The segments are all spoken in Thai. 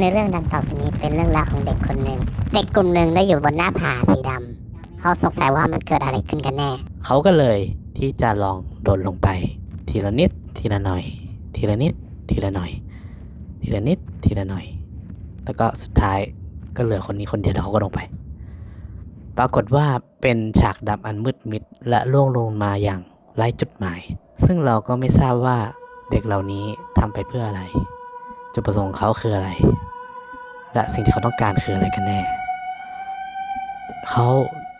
ในเรื่องดังต่อไปนี้เป็นเรื่องราวของเด็กคนหนึ่ง เด็กกลุ่มหนึ่งได้อยู่บนหน้าผาสีดำเขาสงสัยว่ามันเกิดอะไรขึ้นกันแน่ เขาก็เลยที่จะลองโดดลงไป ทีละนิด ทีละหน่อย ทีละนิด ทีละหน่อย ทีละนิด ทีละหน่อย แล้วก็สุดท้ายก็เหลือคนนี้คนเดียวแล้วเขาก็ลงไป ปรากฏว่าเป็นฉากดำอันมืดมิดและล่วงลงมาอย่างไร้จุดหมาย ซึ่งเราก็ไม่ทราบว่าเด็กเหล่านี้ทำไปเพื่ออะไร จุดประสงค์เขาคืออะไร และสิ่งที่เขาต้องการคืออะไรกันแน่ เขา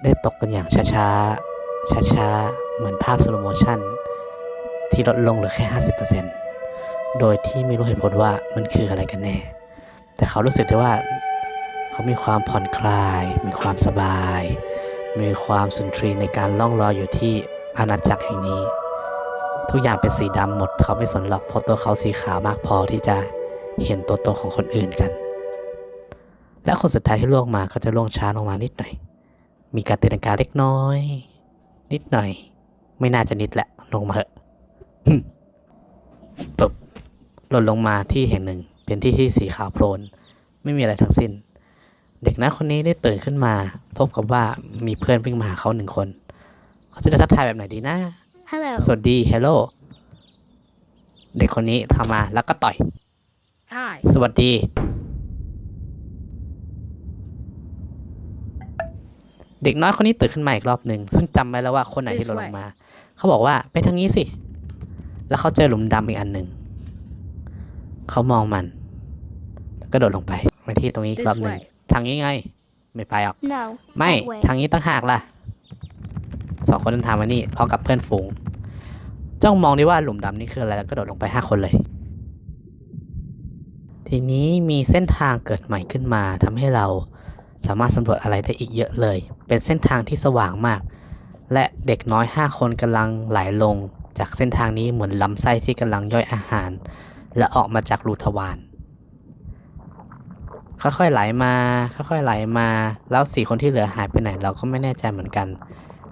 ได้ตกกันอย่างช้าๆ ช้าๆ เหมือนภาพสโลโมชันที่ลดลงเหลือแค่ 50%โดยที่ไม่รู้เหตุผลว่ามันคืออะไรกันแน่ แต่เขารู้สึกได้ว่าเขามีความผ่อนคลาย มีความสบาย มีความสุนทรีในการล่องลอยอยู่ที่อาณาจักรแห่งนี้ ทุกอย่างเป็นสีดำหมด เขาไม่สนหรอกเพราะตัวเขาสีขาวมากพอที่จะเห็นตัวตนของคนอื่นกัน และคนสุดท้ายที่ล่วงมาก็จะล่วงช้าลงมานิดหน่อย มีการตีลังกาเล็กน้อย นิดหน่อย ไม่น่าจะนิดแหละ ลงมาเถอะปุ๊บหล่นลงมาที่แห่งหนึ่ง เป็นที่ที่สีขาวโพลน ไม่มีอะไรทั้งสิ้น เด็กน้อยคนนี้ได้ตื่นขึ้นมา พบกับว่ามีเพื่อนวิ่งมาหาเขาหนึ่งคน เขาจะได้ทักทายแบบไหนดีนะ Hello สวัสดี hello เด็กคนนี้ทำมาแล้วก็ต่อย Hi. สวัสดี เด็กน้อยคนนี้ตื่นขึ้นมาอีกรอบหนึ่งซึ่งจำไว้แล้วว่าคนไหนที่หล่นลงมา เขาบอกว่าไปทางนี้สิ แล้วเขาเจอหลุมดำอีกอันหนึ่งเขามองมันแล้วก็โดดลงไปไปที่ตรงนี้อีกรอบหนึ่ง This way ทางนี้ไง ไม่ไปหรอก No ไม่ that way ทางนี้ตั้งหากล่ะสองคนนั้นทางมานี่พร้อมกับเพื่อนฝูง จ้องมองได้ว่าหลุมดำนี่คืออะไรแล้วก็โดดลงไปห้าคนเลย ทีนี้มีเส้นทางเกิดใหม่ขึ้นมาทำให้เรา สามารถสำรวจอะไรได้อีกเยอะเลย เป็นเส้นทางที่สว่างมาก และเด็กน้อย 5 คนกำลังไหลลง จากเส้นทางนี้เหมือนลำไส้ที่กำลังย่อยอาหาร และออกมาจากรูทวารค่อยๆไหลมา ค่อยๆไหลมา แล้วสี่คนที่เหลือหายไปไหนเราก็ไม่แน่ใจเหมือนกัน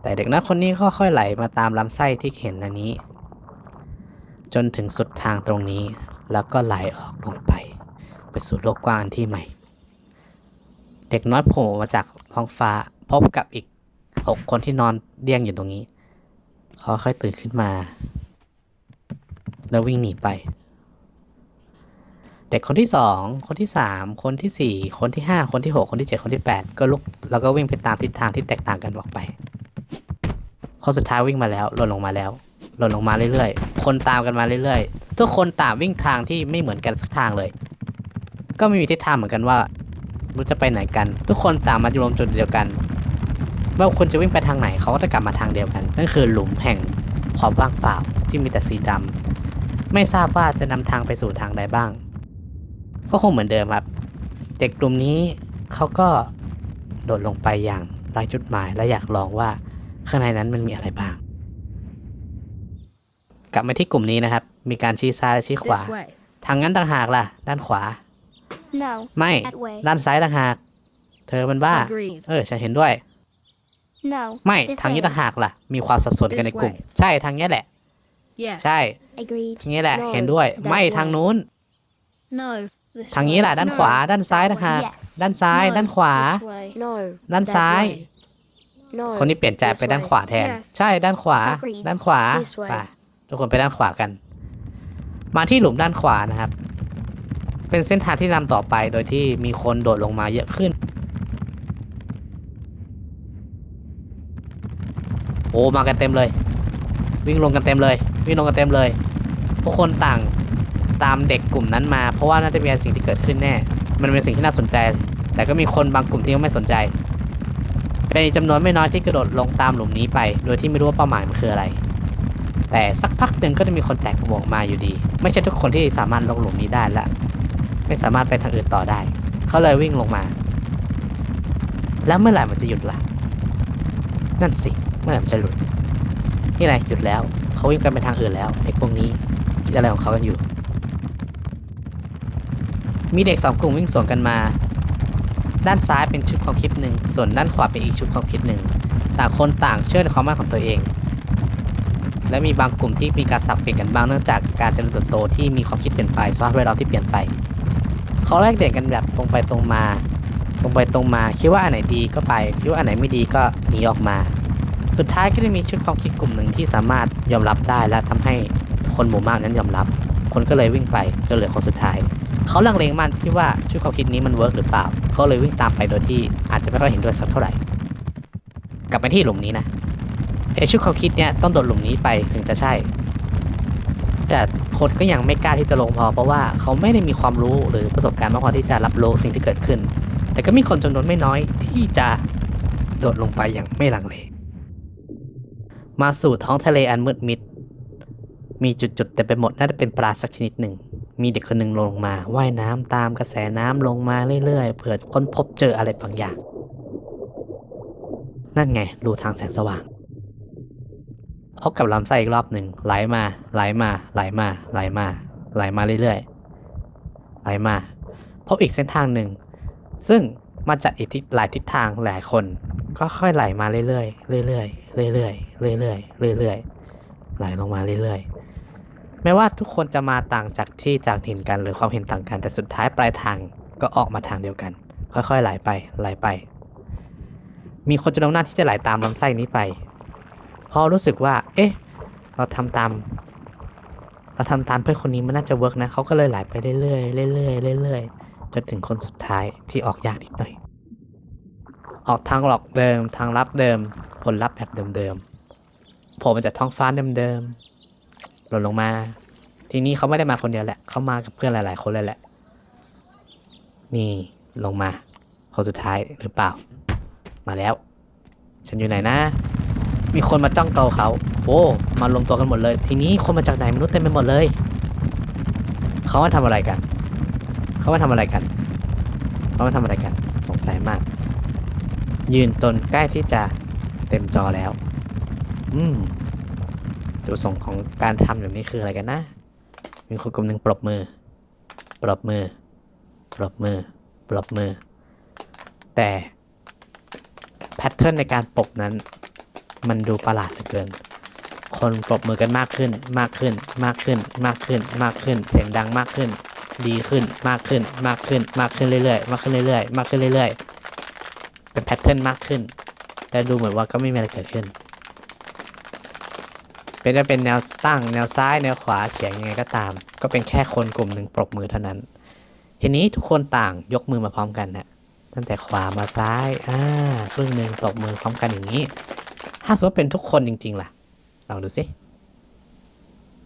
แต่เด็กน้อยคนนี้ค่อยๆไหลมาตามลำไส้ที่เห็นอันนี้ จนถึงสุดทางตรงนี้ แล้วก็ไหลออกลงไป ไปสู่โลกกว้างที่ใหม่ เด็กน้อยโผล่มาจากท้องฟ้า พบกับอีกหกคนที่นอนเดี้ยงอยู่ตรงนี้ เขาค่อยตื่นขึ้นมา แล้ววิ่งหนีไป เด็กคนที่สองคนที่สามคนที่สี่คนที่ห้าคนที่หกคนที่เจ็ดคนที่แปดก็ลุกแล้วก็วิ่งไปตามทิศทางที่แตกต่างกันออกไปคนสุดท้ายวิ่งมาแล้วหล่นลงมาแล้วหล่นลงมาเรื่อยๆ คนตามกันมาเรื่อยๆ ทุกคนต่างวิ่งทางที่ไม่เหมือนกันสักทางเลย ก็ไม่มีทิศทางเหมือนกันว่า รู้จะไปไหนกัน ทุกคนต่างมารวมจุดเดียวกันว่าคนจะวิ่งไปทางไหนเขาก็จะกลับมาทางเดียวกัน นั่นคือหลุมแห่งความว่างเปล่าที่มีแต่สีดำไม่ทราบว่าจะนำทางไปสู่ทางใดบ้าง ก็คงเหมือนเดิมครับ เด็กกลุ่มนี้เขาก็โดดลงไปอย่างไร้จุดหมายและอยากลองว่าข้างในนั้นมันมีอะไรบ้าง กลับมาที่กลุ่มนี้นะครับ มีการชี้ซ้ายและชี้ขวา This way. ทางนั้นต่างหากล่ะ ด้านขวา No ไม่ that way ด้านซ้ายต่างหาก เธอมันบ้า Agreed. เออ ฉันเห็นด้วย No ไม่ This ทางนี้ way ต่างหากล่ะ มีความสับสนกันในกลุ่ม This ใช่ทางนี้แหละ Yes. ใช่ Agreed ทางนี้แหละ No เห็นด้วย that ไม่ way ทางนู้น No. This ทางนี้แหละ way. ด้าน No. ขวา ด้านซ้ายต่างหาก Yes ด้านซ้าย No. ด้านขวา This way. No ด้าน that ซ้าย way No คนนี้เปลี่ยนใจไป This ด้าน way ขวาแทน Yes ใช่ ด้านขวา Agreed ด้านขวา This way ไปทุกคนไปด้านขวากัน มาที่หลุมด้านขวานะครับ เป็นเส้นทางที่นำต่อไปโดยที่มีคนโดดลงมาเยอะขึ้น โอ้มากันเต็มเลย วิ่งลงกันเต็มเลย วิ่งลงกันเต็มเลยทุกคนต่างตามเด็กกลุ่มนั้นมา เพราะว่าน่าจะมีสิ่งที่เกิดขึ้นแน่ มันเป็นสิ่งที่น่าสนใจ แต่ก็มีคนบางกลุ่มที่ไม่สนใจเป็นจำนวนไม่น้อยที่กระโดดลงตามหลุมนี้ไป โดยที่ไม่รู้ว่าเป้าหมายมันคืออะไร แต่สักพักหนึ่งก็จะมีคนแตกกระบอกมาอยู่ดี ไม่ใช่ทุกคนที่สามารถลงหลุมนี้ได้ละ ไม่สามารถไปทางอื่นต่อได้ เขาเลยวิ่งลงมา แล้วเมื่อไหร่มันจะหยุดล่ะ นั่นสิ เมื่อไหร่มันจะหลุด นี่ไงหยุดแล้ว เขาวิ่งกันไปทางอื่นแล้ว เด็กพวกนี้คิดอะไรของเขากันอยู่ มีเด็กสองกลุ่มวิ่งสวนกันมา ด้านซ้ายเป็นชุดความคิดหนึ่ง ส่วนด้านขวาเป็นอีกชุดความคิดหนึ่ง ต่างคนต่างเชื่อในความมั่นของตัวเองและมีบางกลุ่มที่มีการสับเปลี่ยนกันบ้างเนื่องจากการเจริญเติบโตที่มีความคิดเปลี่ยนไปสภาพแวดล้อมที่เปลี่ยนไป เขาแลกเปลี่ยนกันแบบตรงไปตรงมา ตรงไปตรงมาคิดว่าอันไหนดีก็ไปคิดว่าอันไหนไม่ดีก็หนีออกมา สุดท้ายก็จะมีชุดความคิดกลุ่มหนึ่งที่สามารถยอมรับได้และทำให้คนหมู่มากนั้นยอมรับ คนก็เลยวิ่งไปจนเหลือคนสุดท้ายเขาลังเลมันที่ว่าชุดความคิดนี้มันเวิร์กหรือเปล่าเขาเลยวิ่งตามไปโดยที่อาจจะไม่ค่อยเห็นด้วยสักเท่าไหร่ กลับไปที่หลุมนี้นะไอชุดความคิดเนี้ยต้องโดดหลุมนี้ไปถึงจะใช่ แต่คนก็ยังไม่กล้าที่จะลงพอ เพราะว่าเขาไม่ได้มีความรู้หรือประสบการณ์มากพอที่จะรับรู้สิ่งที่เกิดขึ้น แต่ก็มีคนจำนวนไม่น้อยที่จะโดดลงไปอย่างไม่ลังเลมาสู่ท้องทะเลอันมืดมิด มีจุดๆแต่ไปหมดน่าจะเป็นปลาสักชนิดหนึ่ง มีเด็กคนหนึ่งลงมาว่ายน้ำตามกระแสน้ำลงมาเรื่อยๆเผื่อค้นพบเจออะไรบางอย่าง นั่นไงรูทางแสงสว่าง พบกับลำไส้อีกรอบหนึ่งไหลมาไหลมาไหลมาไหลมาไหลมาเรื่อยๆไหลมา พบอีกเส้นทางหนึ่ง ซึ่งมาจากอีกทิศหลายทิศทางหลายคนก็ค่อยไหลมาเรื่อยๆเรื่อยๆเรื่อยๆเรื่อยๆเรื่อยๆไหลลงมาเรื่อยๆแม้ว่าทุกคนจะมาต่างจากที่จากถิ่นกันหรือความเห็นต่างกันแต่สุดท้ายปลายทางก็ออกมาทางเดียวกัน ค่อยๆไหลไปไหลไป มีคนจำนวนมากที่จะไหลตามลำไส้นี้ไป พอรู้สึกว่า เอ๊ะ เราทำตาม เราทำตามเพื่อนคนนี้มันน่าจะเวิร์กนะเขาก็เลยไหลไปเรื่อยๆเรื่อยๆเรื่อยๆจนถึงคนสุดท้ายที่ออกยากนิดหน่อย ออกทางหลอกเดิม ทางลับเดิม ผลลัพธ์แบบเดิมๆผล่มาจากท้องฟ้าเดิมๆหล่นลงมา ทีนี้เขาไม่ได้มาคนเดียวแหละเขามากับเพื่อนหลาย ๆ คนเลยแหละ นี่ลงมาคนสุดท้ายหรือเปล่า มาแล้ว ฉันอยู่ไหนนะ มีคนมาจ้องโตาเขาโอ้มารวมตัวกันหมดเลย ทีนี้คนมาจากไหนไม่รู้เต็มไปหมดเลย เขามาทำอะไรกัน เขามาทำอะไรกัน เขามาทำอะไรกัน สงสัยมาก ยืนตนใกล้ที่จะเต็มจอแล้ว อืมดูส่งของการทำแบบนี้คืออะไรกันนะ มีคนกลุ่มหนึ่งปรบมือ ปรบมือ ปรบมือ ปรบมือ แต่แพทเทิร์นในการปรบนั้น มันดูประหลาดเหลือเกิน คนปรบมือกันมากขึ้น มากขึ้น มากขึ้น มากขึ้น มากขึ้น เสียงดังมากขึ้น ดีขึ้น มากขึ้น มากขึ้น มากขึ้นเรื่อยๆ มากขึ้นเรื่อยๆ มากขึ้นเรื่อยๆ เป็นแพทเทิร์นมากขึ้น แต่ดูเหมือนว่าก็ไม่มีอะไรเกิดขึ้น เป็นจะเป็นแนวตั้ง แนวซ้าย แนวขวา เฉียงยังไงก็ตาม ก็เป็นแค่คนกลุ่มหนึ่งปรบมือเท่านั้น ทีนี้ทุกคนต่างยกมือมาพร้อมกันนะตั้งแต่ขวามาซ้าย อ่า ครึ่งหนึ่งตบมือพร้อมกันอย่างนี้ ถ้าสมมติเป็นทุกคนจริง ๆ ล่ะ ลองดูสิ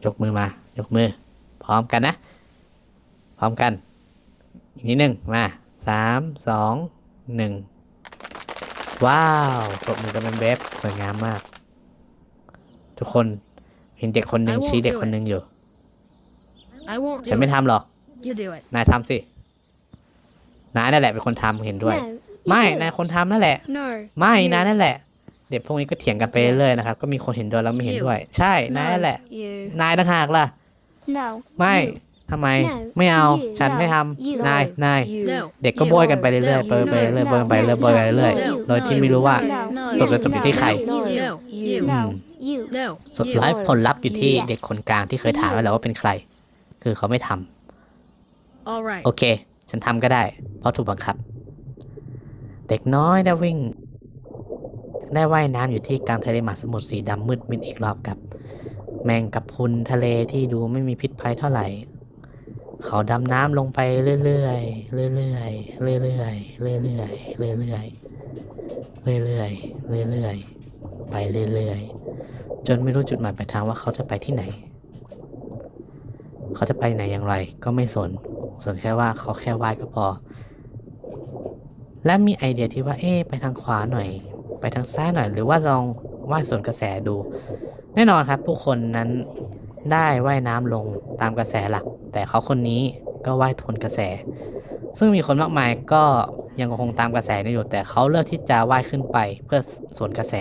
ยกมือมา ยกมือ พร้อมกันนะ พร้อมกัน อีกนิดหนึ่งมาสามสองหนึ่งว้าวปรบมือกันเป็นเว็บสวยงามมาก ทุกคนเห็นเด็กคนหนึ่ง I won't ชี้เด็ก do คนหนึ่งอยู่ I won't ฉัน do ไม่ it. ทำหรอก You do it. นายทำสิ นายนั่นแหละเป็นคนทำเห็นด้วย No, you ไม่ do นาย it. คนทำนั่นแหละ No. ไม่ you. นายนั่นแหละ เด็กพวกนี้ก็เถียงกันไปเรื่อยๆนะครับ ก็มีคนเห็นด้วยแล้วไม่เห็นด้วย ใช่ นายนั่นแหละ You. นายต่างหากล่ะ No. ไม่ you. ทำไม No, ไม่เอา you, ฉัน no, ไม่ท you, ำนาย นาย You. No. เด็กก็ you. โบยกันไปเรื่อยๆ No, เบยไปเรื่อยๆ no, โบยไปเรื่อยๆโบยไปเรื่อย no, ๆ โดยที่ไม่รู้ว่า No. สุดจะจบอยู่ที่ใคร No. You. You. อื No. ม You. No. สุด You. ท้ายผลลัพธ์อยู่ที่ Yes เด็กคนกลางที่เคยถามไว้แล้วว่าเป็นใคร คือเขาไม่ทำ All right. โอเค ฉันทำก็ได้ เพราะถูกบังคับ เด็กน้อยได้วิ่ง ได้ว่ายน้ำอยู่ที่กลางทะเลมหาสมุทรสีดำมืดมิดอีกรอบกับ แมงกับพุนทะเลที่ดูไม่มีพิษภัยเท่าไหร่ เขาดำน้ำลงไปเรื่อยๆเรื่อยๆเรื่อยๆเรื่อยๆเรื่อยๆเรื่อยๆเรื่อยๆไปเรื่อยๆจนไม่รู้จุดหมายปลายทางว่าเขาจะไปที่ไหน เขาจะไปไหนอย่างไรก็ไม่สนสนแค่ว่าเขาแค่ว่ายก็พอ และมีไอเดียที่ว่าเอ๊ไปทางขวาหน่อย ไปทางซ้ายหน่อย หรือว่าลองว่ายสวนกระแสดู แน่นอนครับผู้คนนั้นได้ว่ายน้ำลงตามกระแสหลัก แต่เขาคนนี้ก็ว่ายทวนกระแส ซึ่งมีคนมากมายก็ยังคงตามกระแสนี้อยู่ แต่เขาเลือกที่จะว่ายขึ้นไปเพื่อสวนกระแส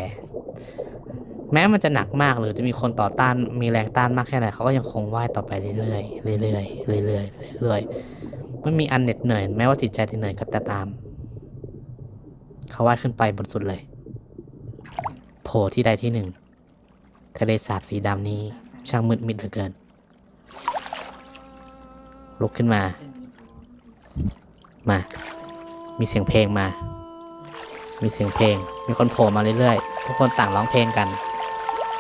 แม้มันจะหนักมากหรือจะมีคนต่อต้านมีแรงต้านมากแค่ไหนเขาก็ยังคงว่ายต่อไปเรื่อยๆเรื่อยๆเรื่อยๆเรื่อยๆไม่มีอันเหน็ดเหนื่อยแม้ว่าจิตใจจะเหนื่อยก็ตาม เขาว่ายขึ้นไปบนสุดเลย ที่ใดที่หนึ่ง ทะเลสาบสีดำนี้ช่างมืดมิดเหลือเกิน ลุกขึ้นมา มา มีเสียงเพลงมา มีเสียงเพลง มีคนโผล่มาเรื่อยๆ ทุกคนต่างร้องเพลงกัน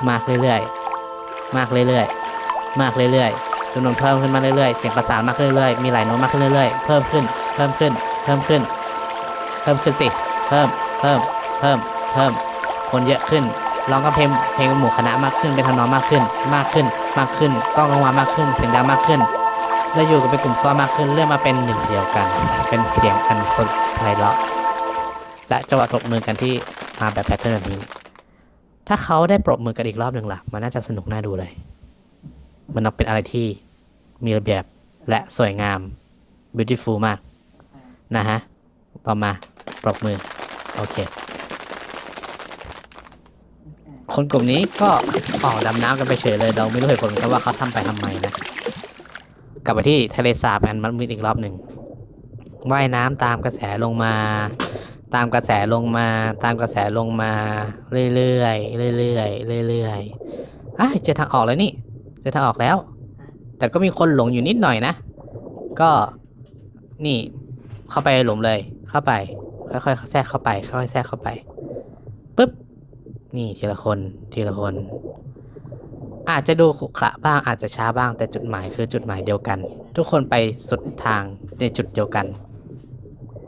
มากเรื่อยๆ มากเรื่อยๆ มากเรื่อยๆจำนวนเพิ่มขึ้นมาเรื่อยๆ เสียงประสานมากเรื่อยๆ มีหลายโน้ตมากขึ้นเรื่อยๆ เพิ่มขึ้น เพิ่มขึ้น เพิ่มขึ้น เพิ่มขึ้นสิ เพิ่ม เพิ่ม เพิ่ม เพิ่ม คนเยอะขึ้นร้องกับเพลงเพลงหมู่คณะมากขึ้นเป็นทำนองมากขึ้น มากขึ้น มากขึ้นกล้องกังวานมากขึ้น เสียงดังมากขึ้น และอยู่กันเป็นกลุ่มก้อนมากขึ้นเรื่อยมาเป็นหนึ่งเดียวกัน เป็นเสียงอันสดไพเราะและจังหวะตบมือกันที่มาแบบแพทเทิร์นแบบนี้ ถ้าเขาได้ปรบมือกันอีกรอบหนึ่งล่ะ มันน่าจะสนุกน่าดูเลย มันต้องเป็นอะไรที่มีระเบียบและสวยงาม beautiful มาก นะฮะ ต่อมาปรบมือ โอเค คนกลุ่มนี้ก็ออกดำน้ำกันไปเฉยเลยเราไม่รู้เหตุผลเหมือนกันว่าเขาทำไปทำไมนะ กลับไปที่ทะเลสาบแอนมันมิดอีกรอบหนึ่งว่ายน้ำตามกระแสลงมา ตามกระแสลงมา ตามกระแสลงมาเรื่อยๆเรื่อยๆเรื่อยๆอะเจอทางออกแล้วนี่เจอทางออกแล้ว แต่ก็มีคนหลงอยู่นิดหน่อยนะ ก็นี่เข้าไปหลุมเลยเข้าไป ค่อยๆแทรกเข้าไป ค่อยๆแทรกเข้าไปปุ๊บ นี่ทีละคนทีละคน อาจจะดูขรุขระบ้างอาจจะช้าบ้างแต่จุดหมายคือจุดหมายเดียวกัน ทุกคนไปสุดทางในจุดเดียวกัน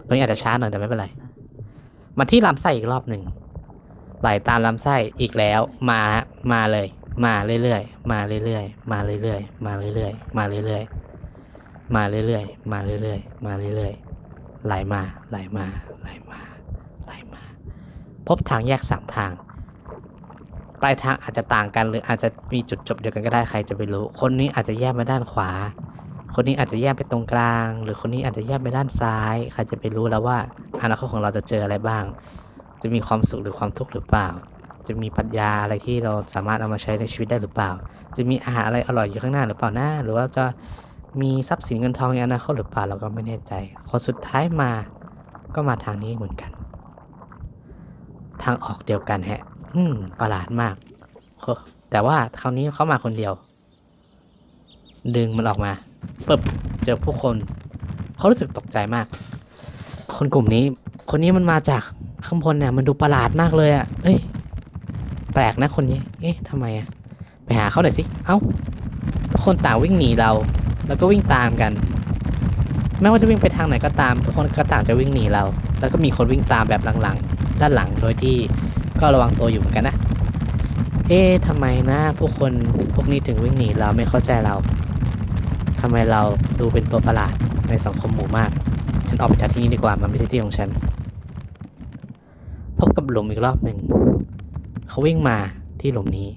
ตรงนี้อาจจะช้าหน่อยแต่ไม่เป็นไรมาที่ลำไส้อีกรอบหนึ่งไหลตามลำไส้อีกแล้วมาฮะมาเลย มาเรื่อยๆมาเรื่อยๆมาเรื่อยๆมาเรื่อยๆมาเรื่อยๆมาเรื่อยๆมาเรื่อยๆมาเรื่อยๆไหลมาไหลมาไหลมาไหลมา พบทางแยกสามทาง ปลายทางอาจจะต่างกัน หรืออาจจะมีจุดจบเดียวกันก็ได้ใครจะไปรู้ คนนี้อาจจะแยกมาด้านขวา คนนี้อาจจะแยกไปตรงกลาง หรือคนนี้อาจจะแยกไปด้านซ้าย ใครจะไปรู้แล้วว่าอนาคตของเราจะเจออะไรบ้าง จะมีความสุขหรือความทุกข์หรือเปล่า จะมีปรัชญาอะไรที่เราสามารถเอามาใช้ในชีวิตได้หรือเปล่า จะมีอาหารอะไรอร่อยอยู่ข้างหน้าหรือเปล่านะหรือว่าจะมีทรัพย์สินเงินทองในอนาคตหรือเปล่าเราก็ไม่แน่ใจ คนสุดท้ายมาก็มาทางนี้เหมือนกัน ทางออกเดียวกันแฮะ อืม ประหลาดมาก แต่ว่าคราวนี้เขามาคนเดียว ดึงมันออกมาปึ๊บเจอผู้คน เขารู้สึกตกใจมาก คนกลุ่มนี้ คนนี้มันมาจากข้างบนเนี่ย มันดูประหลาดมากเลยอะ่ะเอ้ย แปลกนะคนนี้ เอ๊ะทำไมอะ่ะ ไปหาเขาหน่อยสิ เอ้า ทุกคนต่างวิ่งหนีเรา แล้วก็วิ่งตามกัน ไม่ว่าจะวิ่งไปทางไหนก็ตาม ทุกคนก็ต่างจะวิ่งหนีเรา แล้วก็มีคนวิ่งตามแบบหลังๆ ด้านหลัง โดยที่ ก็ระวังตัวอยู่เหมือนกันนะ เอ๊ะทำไมนะผู้คนพวกนี้ถึงวิ่งหนีเราไม่เข้าใจเราทำไมเราดูเป็นตัวประหลาดในสังคมหมู่มาก ฉันออกไปจากที่นี่ดีกว่ามันไม่ใช่ที่ของฉัน พบกับหลุมอีกรอบหนึ่ง เขาวิ่งมาที่หลุมนี้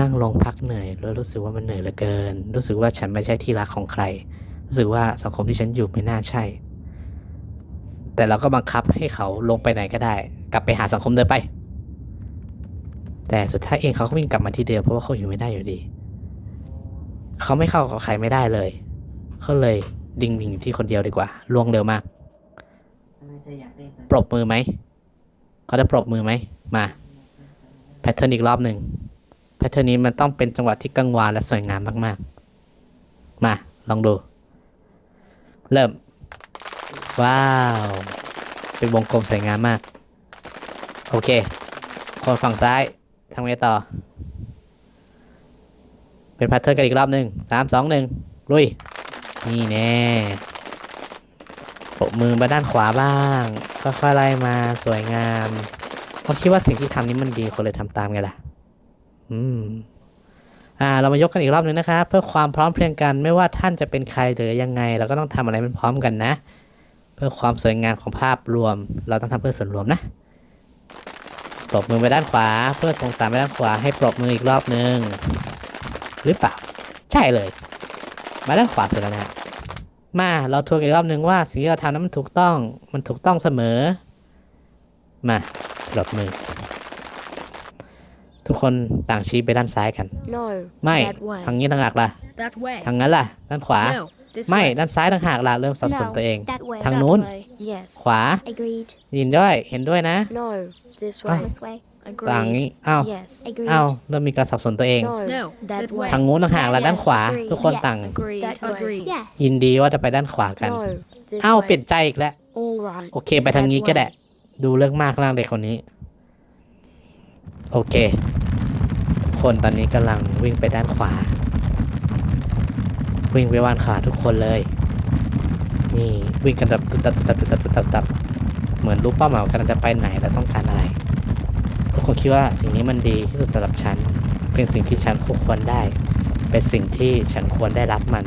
นั่งลงพักเหนื่อยแล้วรู้สึกว่ามันเหนื่อยเหลือเกิน รู้สึกว่าฉันไม่ใช่ที่รักของใคร รู้สึกว่าสังคมที่ฉันอยู่ไม่น่าใช่ แต่เราก็บังคับให้เขาลงไปไหนก็ได้ กลับไปหาสังคมเดิมไป แต่สุดท้ายเองเขาก็วิ่งกลับมาที่เดิมเพราะว่าเขาอยู่ไม่ได้อยู่ดี เขาไม่เข้ากับใครไม่ได้เลย เขาเลยดิ่งดิ่งอยู่ที่คนเดียวดีกว่าล่วงเร็วมาก ปรบมือไหม เขาจะปรบมือไหม มา แพทเทิร์นอีกรอบหนึ่งแพทเทิร์นนี้มันต้องเป็นจังหวะที่กังวานและสวยงามมากๆ มา ลองดู เริ่ม ว้าว เป็นวงกลมสวยงามมาก โอเค คนฝั่งซ้ายทำไงต่อ เป็นแพทเทิร์นกันอีกรอบหนึ่งสามสองหนึ่งลุย นี่แน่ปรบมือมาด้านขวาบ้างค่อยๆไล่มาสวยงามเขาคิดว่าสิ่งที่ทำนี้มันดีคนเลยทำตามไงล่ะ อืมอ่าเรามายกกันอีกรอบหนึ่งนะครับเพื่อความพร้อมเพรียงกันไม่ว่าท่านจะเป็นใครหรือยังไง เราก็ต้องทำอะไรเป็นพร้อมกันนะ เพื่อความสวยงามของภาพรวม เราต้องทำเพื่อส่วนรวมนะ ปรบมือไปด้านขวา เพื่อส่งสารไปด้านขวาให้ปรบมืออีกรอบหนึ่งหรือเปล่า ใช่เลย มาด้านขวาสุดแล้วนะมาเราทวนอีกรอบหนึ่งว่าสิ่งที่เราทำนั้นมันถูกต้องมันถูกต้องเสมอ มาปรบมือ ทุกคนต่างชี้ไปด้านซ้ายกัน No. ไม่ That way. ทางนี้ต่างหากล่ะ That way. ทางนั้นล่ะ ด้านขวา No. This ไม่ way. ด้านซ้ายต่างหากล่ะเริ่มสับสน No, ตัวเอง that way. ทาง That นู้น way. Yes. ขวา Agreed. ยินด้วยเห็นด้วยนะ No. This Ah. way. This way. ต่าง Agreed. นี้อ้าว Yes. อ้าวเริ่มมีการสับสนตัวเอง No. No, That that way. way. ทางงู้นต่างหากและด้านขวา Yes. ทุกคน Yes. ต่าง Agreed. That way. Agreed. Yes. ยินดีว่าจะไปด้านขวากัน No. This อ้าว way. เปลี่ยนใจอีกแล้ว All right. โอเค ไปทางนี้ก็ได้ ดูเรื่องมากร่างเด็กคนนี้ โอเค ทุกคนตอนนี้กำลังวิ่งไปด้านขวา วิ่งไปว่านขาทุกคนเลย นี่วิ่งกันแบบตับตับตับตับตับตับตับ เหมือนรู้เป้าหมายกำลังจะไปไหนและต้องการอะไร ทุกคนคิดว่าสิ่งนี้มันดีที่สุดสำหรับฉัน เป็นสิ่งที่ฉันคู่ควรได้ เป็นสิ่งที่ฉันควรได้รับมัน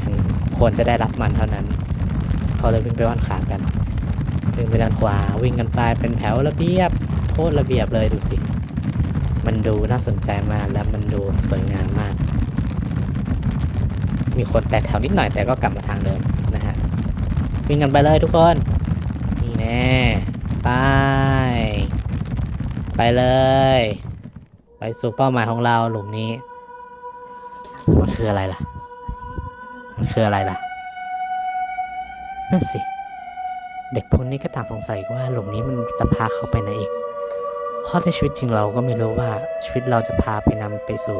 ฉันควรจะได้รับมันเท่านั้น เขาเลยวิ่งไปว่านขากันวิ่งไปด้านขวาวิ่งกันไปเป็นแถวระเบียบโคตรระเบียบเลยดูสิ มันดูน่าสนใจมากและมันดูสวยงามมาก มีคนแตกแถวนิดหน่อยแต่ก็กลับมาทางเดิมนะฮะวิ่งกันไปเลยทุกคน แน่ไป ไปเลย ไปสู่เป้าหมายของเราหลุมนี้ มันคืออะไรล่ะ มันคืออะไรล่ะ นั่นสิ เด็กพวกนี้ก็ต่างสงสัยว่าหลุมนี้มันจะพาเขาไปไหนอีก เพราะในชีวิตจริงเราก็ไม่รู้ว่าชีวิตเราจะพาไปนำไปสู่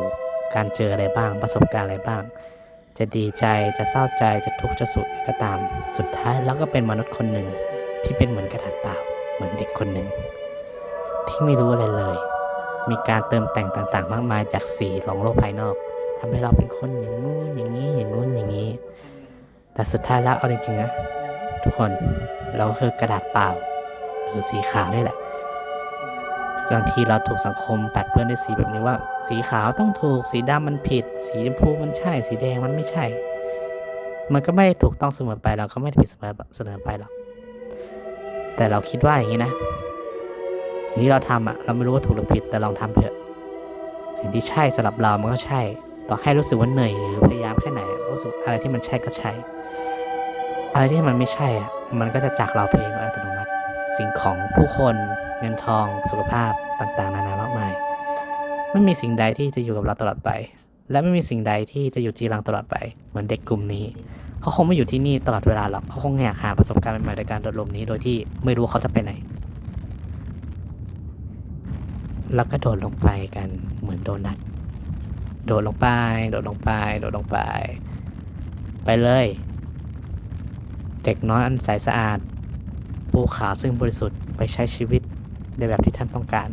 การเจออะไรบ้าง ประสบการณ์อะไรบ้าง จะดีใจ จะเศร้าใจ จะทุกข์ จะสุขก็ตาม สุดท้ายเราก็เป็นมนุษย์คนหนึ่ง ที่เป็นเหมือนกระดาษเปล่า เหมือนเด็กคนหนึ่ง ที่ไม่รู้อะไรเลย มีการเติมแต่งต่างๆ มากมายจากสีของโลกภายนอกทำให้เราเป็นคนอย่างนู้นอย่างนี้อย่างนู้นอย่างนี้ แต่สุดท้ายแล้วเอาจริงๆนะทุกคนเราคือกระดาษเปล่า หรือสีขาวนี่แหละบางทีเราถูกสังคมแปดเปื้อนด้วยสีแบบนี้ว่า สีขาวต้องถูก สีดำมันผิด สีชมพูมันใช่ สีแดงมันไม่ใช่ มันก็ไม่ถูกต้องเสมอไปเราก็ไม่ได้ผิดเสมอเสมอไปหรอก แต่เราคิดว่าอย่างนี้นะ สิ่งที่เราทำอะเราไม่รู้ว่าถูกหรือผิดแต่ลองทำเถอะ สิ่งที่ใช่สำหรับเรามันก็ใช่ ต่อให้รู้สึกว่าเหนื่อยหรือพยายามแค่ไหนรู้สึกอะไรที่มันใช่ก็ใช่อะไรที่มันไม่ใช่อะมันก็จะจากเราไปเองโดยอัตโนมัติ สิ่งของผู้คนเงินทองสุขภาพต่างๆ นานามากมาย ไม่มีสิ่งใดที่จะอยู่กับเราตลอดไป และไม่มีสิ่งใดที่จะอยู่จีรังตลอดไปเหมือนเด็กกลุ่มนี้ เขาคงไม่อยู่ที่นี่ตลอดเวลาหรอกเขาคงอยากหาประสบการณ์ใหม่ๆในการโดดลมนี้โดยที่ไม่รู้เขาจะไปไหน แล้วก็โดดลงไปกันเหมือนโดนัทโดดลงไป โดดลงไป โดดลงไป ไปเลย เด็กน้อยอันใสสะอาดภูเขาซึ่งบริสุทธิ์ไปใช้ชีวิตในแบบที่ท่านต้องการ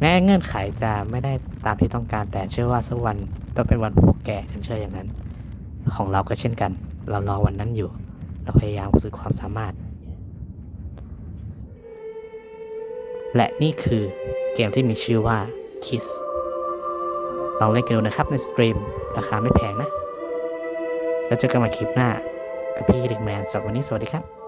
แม้เงื่อนไขจะไม่ได้ตามที่ต้องการแต่เชื่อว่าสักวันต้องเป็นวันพวกแกฉันเชื่ออย่างนั้น ของเราก็เช่นกัน เรารอวันนั้นอยู่ เราพยายามสุดความสามารถ และนี่คือเกมที่มีชื่อว่า Kiss ลองเล่นกันดูนะครับในสตรีม ราคาไม่แพงนะ แล้วเจอกันใหม่คลิปหน้ากับพี่ลิกแมนสำหรับวันนี้สวัสดีครับ